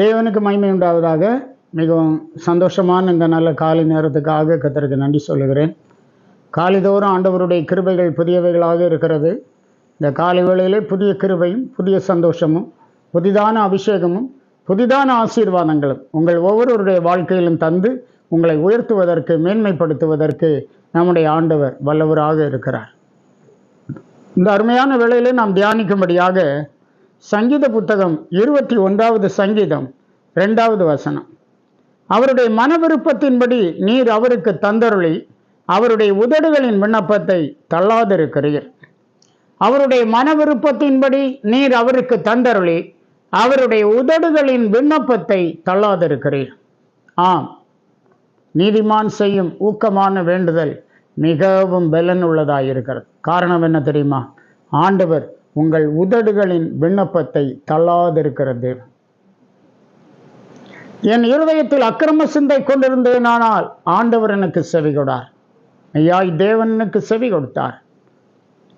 தேவனுக்கு மகிமை உண்டாவதாக மிகவும் சந்தோஷமான இந்த நல்ல காலை நேரத்துக்காக கத்தருக்கு நன்றி சொல்லுகிறேன். காலைதோறும் ஆண்டவருடைய கிருபைகள் புதியவைகளாக இருக்கிறது. இந்த காலை வேளையிலே புதிய கிருபையும் புதிய சந்தோஷமும் புதிதான அபிஷேகமும் புதிதான ஆசீர்வாதங்களும் உங்கள் ஒவ்வொருவருடைய வாழ்க்கையிலும் தந்து உங்களை உயர்த்துவதற்கு மேன்மைப்படுத்துவதற்கு நம்முடைய ஆண்டவர் வல்லவராக இருக்கிறார். இந்த அருமையான வேளையிலே நாம் தியானிக்கும்படியாக சங்கீத புத்தகம் இருபத்தி ஒன்றாவது சங்கீதம் ரெண்டாவது வசனம். அவருடைய மன விருப்பத்தின்படி நீர் அவருக்கு தந்தருளி அவருடைய உதடுகளின் விண்ணப்பத்தை தள்ளாதிருக்கிறீர். அவருடைய மன விருப்பத்தின்படி நீர் அவருக்கு தந்தருளி அவருடைய உதடுகளின் விண்ணப்பத்தை தள்ளாதிருக்கிறீர். ஆம் நீதிமான் செய்யும் ஊக்கமான வேண்டுதல் மிகவும் பலன் உள்ளதாயிருக்கிறது காரணம் என்ன தெரியுமா? ஆண்டவர் உங்கள் உதடுகளின் விண்ணப்பத்தை தள்ளாதிருக்கிறது. என் இருதயத்தில் அக்கிரம சிந்தை கொண்டிருந்தேனானால் ஆண்டவர் எனக்கு செவி கொடார். ஐயாய் தேவனுக்கு செவி கொடுத்தார்.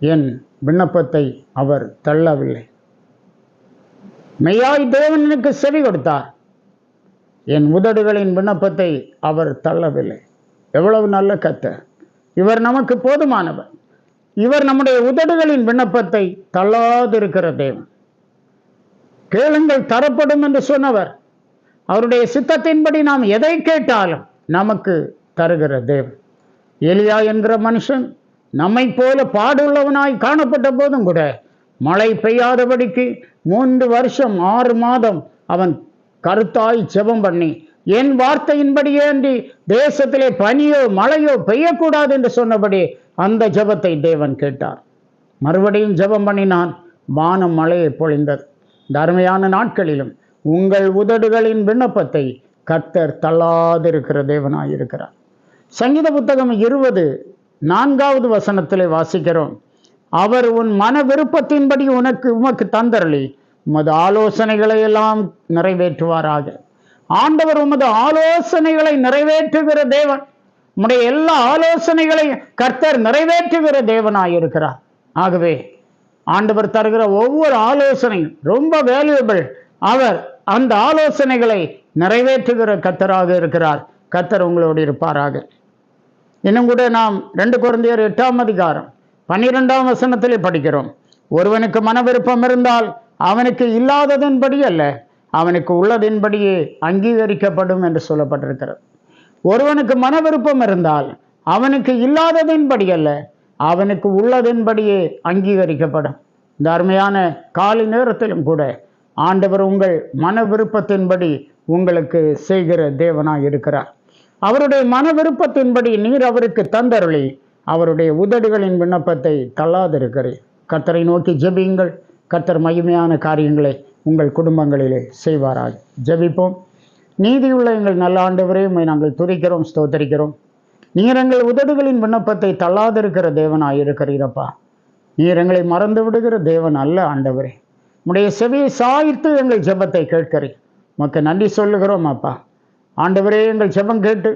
என் விண்ணப்பத்தை அவர் தள்ளவில்லை. மெய்யாய் தேவனுக்கு செவி கொடுத்தார். என் உதடுகளின் விண்ணப்பத்தை அவர் தள்ளவில்லை. எவ்வளவு நல்ல கத்த இவர் நமக்கு போதுமானவர். இவர் நம்முடைய உதடுகளின் விண்ணப்பத்தை தள்ளாதிருக்கிற தேவன் கேளுங்கள் தரப்படும் என்று சொன்னவர். அவருடைய சித்தத்தின்படி நாம் எதை கேட்டாலும் நமக்கு தருகிற தேவன் எலியா என்கிற மனுஷன் நம்மை போல பாடுள்ளவனாய் காணப்பட்ட போதும் கூட மழை பெய்யாதபடிக்கு மூன்று வருஷம் ஆறு மாதம் அவன் கருத்தாய் ஜெபம் பண்ணி என் வார்த்தையின்படியே அன்றி தேசத்திலே பனியோ மழையோ பெய்யக்கூடாது என்று சொன்னபடி அந்த ஜெபத்தை தேவன் கேட்டார். மறுபடியும் ஜெபம் பண்ணினான். வானம் மழையை பொழிந்தது. தர்மையான நாட்களிலும் உங்கள் உதடுகளின் விண்ணப்பத்தை கர்த்தர் தள்ளாதிருக்கிற தேவனாயிருக்கிறார். சங்கீத புத்தகம் இருபது நான்காவது வசனத்திலே வாசிக்கிறோம். அவர் உன் மன விருப்பத்தின்படி உனக்கு உமக்கு தந்தரளி உமது ஆலோசனைகளை எல்லாம் நிறைவேற்றுவாராக. ஆண்டவர் உமது ஆலோசனைகளை நிறைவேற்றுகிற தேவன். உம்முடைய எல்லா ஆலோசனைகளை கர்த்தர் நிறைவேற்றுகிற தேவனாயிருக்கிறார். ஆகவே ஆண்டவர் தருகிற ஒவ்வொரு ஆலோசனையும் ரொம்ப வேல்யூபிள் அவர் அந்த ஆலோசனைகளை நிறைவேற்றுகிற கத்தராக இருக்கிறார். கத்தர் உங்களோடு இருப்பாராக. இன்னும் கூட நாம் ரெண்டு குழந்தையர் எட்டாம் அதிகாரம் பன்னிரெண்டாம் வசனத்திலே படிக்கிறோம். ஒருவனுக்கு மன விருப்பம் இருந்தால் அவனுக்கு இல்லாததன்படி அல்ல. அவனுக்கு உள்ளதின்படியே அங்கீகரிக்கப்படும் என்று சொல்லப்பட்டிருக்கிறது. ஒருவனுக்கு மன விருப்பம் இருந்தால் அவனுக்கு இல்லாததின்படி அல்ல அவனுக்கு உள்ளதின்படியே அங்கீகரிக்கப்படும். இந்த அருமையான காலை நேரத்திலும் கூட ஆண்டவர் உங்கள் மன விருப்பத்தின்படி உங்களுக்கு செய்கிற தேவனாக இருக்கிறார். அவருடைய மன விருப்பத்தின்படி நீர் அவருக்கு தந்தருளி அவருடைய உதடுகளின் விண்ணப்பத்தை தள்ளாதிருக்கிறேன் கத்தரை நோக்கி ஜெபியுங்கள். கத்தர் மகிமையான காரியங்களை உங்கள் குடும்பங்களிலே செய்வாராக. ஜெபிப்போம். நீதியுள்ள எங்கள் நல்ல ஆண்டவரே நாங்கள் துதிக்கிறோம் ஸ்தோத்தரிக்கிறோம். நீர் எங்கள் உதடுகளின் விண்ணப்பத்தை தள்ளாதிருக்கிற தேவனாக இருக்கிறீரப்பா. நீர் எங்களை மறந்து விடுகிற தேவன் அல்ல ஆண்டவரே. உடைய செவியை சாய்த்து எங்கள் ஜெபத்தை கேட்கிறேன் உமக்கு நன்றி சொல்லுகிறோம் அப்பா. ஆண்டவரே எங்கள் ஜெபம் கேட்டு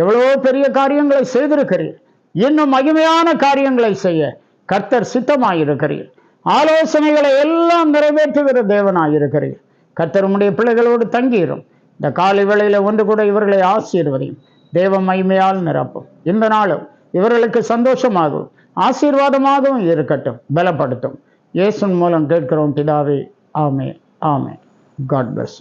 எவ்வளோ பெரிய காரியங்களை செய்திருக்கிறீர். இன்னும் மகிமையான காரியங்களை செய்ய கர்த்தர் சித்தமாயிருக்கிறீர். ஆலோசனைகளை எல்லாம் நிறைவேற்றுகிற தேவனாக இருக்கிறீர் கத்தருமுடைய பிள்ளைகளோடு தங்கியிரும் இந்த காலை வேளையில் ஒன்று கூட இவர்களை ஆசீர்வதியும். தேவ மகிமையால் நிரப்பும். இந்த நாளும் இவர்களுக்கு சந்தோஷமாகவும் ஆசீர்வாதமாகவும் இருக்கட்டும். பலப்படுத்தும். இயேசுன் மூலம் கேட்கிறோம் பிதாவே ஆமே ஆமே காட் பிளஸ்